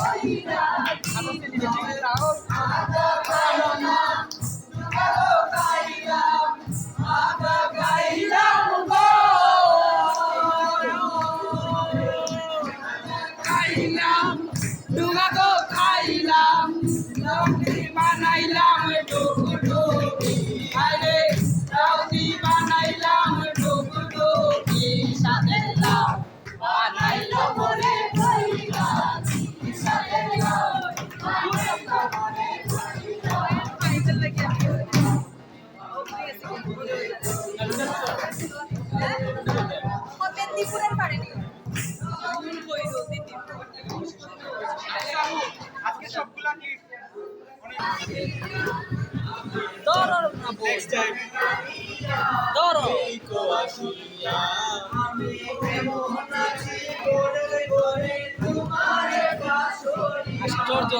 可以的 আশ্চর্য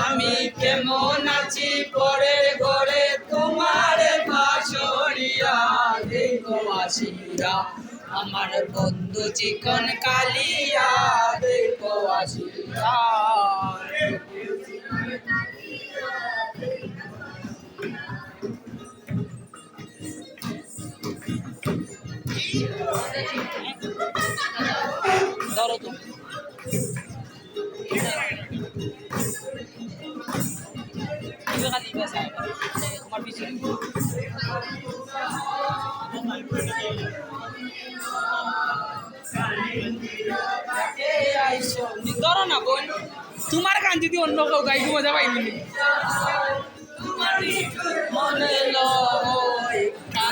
আমি কেমন আছি পরের ঘরে তোমার আসিয়া আমার বন্ধু চিকন কালিয়া দেখো আসিয়া। ধরো তুমি akin. Kumar piso. ধরো না বোন তোমার গান যদি অন্য কেউ গাই মজা পাইনি মনে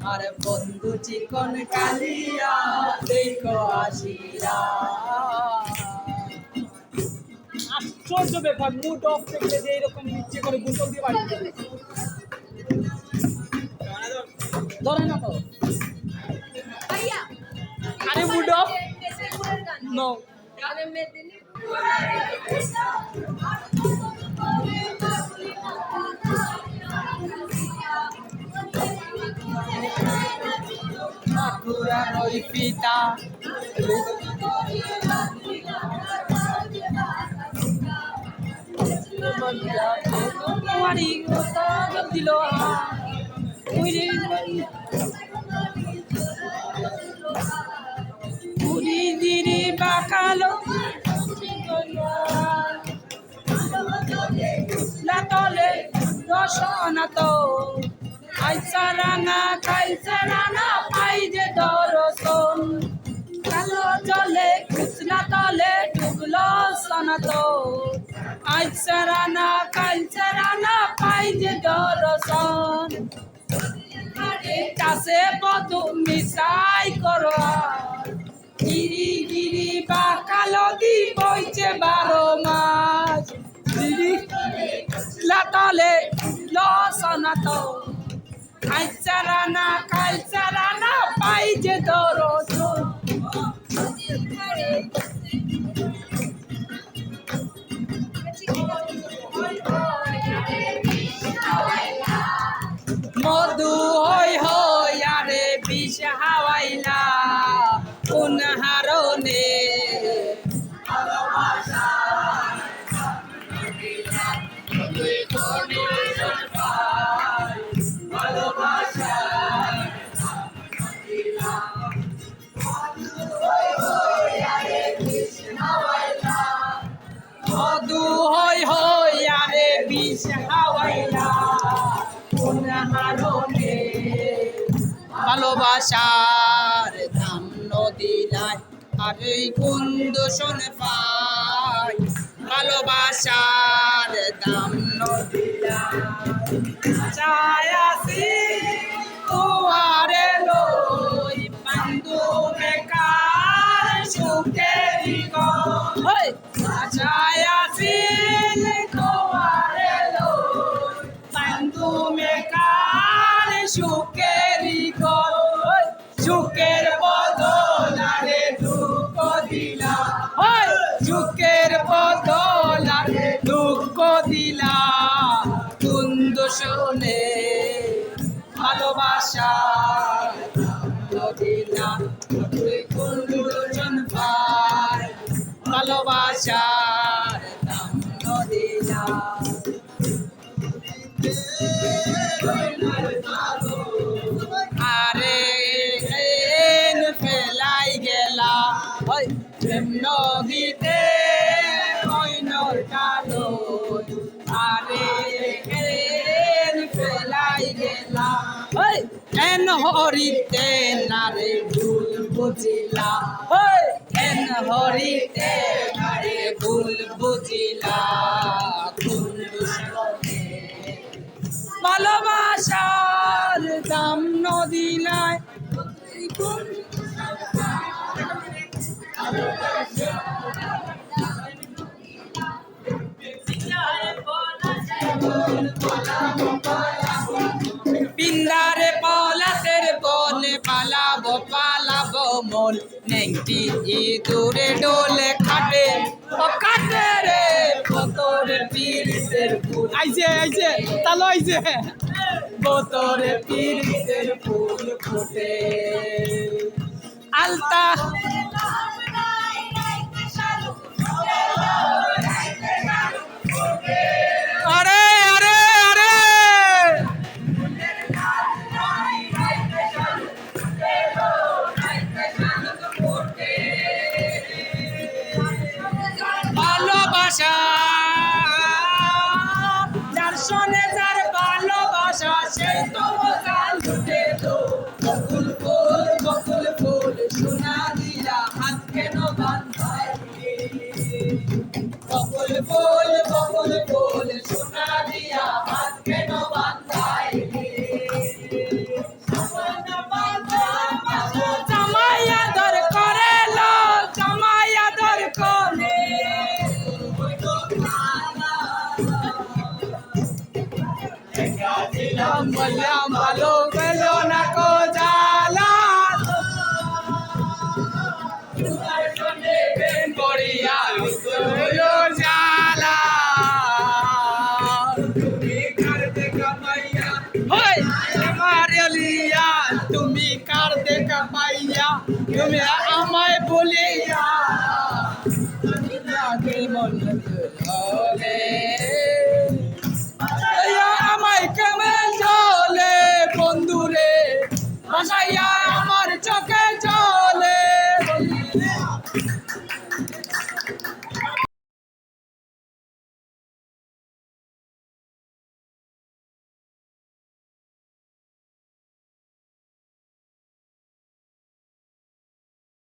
আমার বন্ধু চিকন কালিয়া দেখো আসিয়া আশ্চর্য ব্যাপার মুড অফ থাকলে যে এরকম ইচ্ছে করে গোসল দিয়ে বাড়ি ধরে না তো আরে মুড অফ নো আমি মেদিনীপুর ঠাকুরা নই পিতা তোমারই দিল পুরি দিরি বাকালো লাতলে রসনা তো আইসা রাঙা খাইসা রাঙা পাই যে দরসন কালো জলে কুচলা তলে ডুবলো সনাত আইসা রানা খাইসা রানা পাই যে দরসন কাছে বধু মিশাই করো গিরি গিরি বা কালো দি বইছে বারো মাস। গিরি লাতলে লসনাত খাইচারানা খাইচারানা পাই যে দরজ ভালোবাসার দাম নদিলাই আর এই কোন দূষণ পাই। ভালোবাসার দাম নদিলাই ছায়াসি তুয়ারে লই পান্দু বেকার সুখেরি গো হই! ছায়াসি তুয়ারে লই পান্দু বেকার সুখেরি আশা মদিনা তুই গুঞ্জন ভাই ভালোবাসা মদিনা আরে ফেলাই গেলা। হরিতে নারে ভুল বুঝিলা ওই হরিতে নারে ভুল বুঝিলা ভালোবাসার দাম নদী নাই। ইঁদুরে ডোলে খাটে। ও কাটে রে। কতরে পীরের ফুল। আইছে আইছে তালো আইছে বোতরে পীরের ফুল ফুটে। আলতা। যার সনে যার ভালোবাসা সেই তো মজাল লুটে তো। বকুল ফুল বকুল ফুল, সোনা দিয়া হাত কেন বান্ধাই বকুল ফুল বকুল ফুল তুমি কার দেখা পাইয়া তুমি আমায়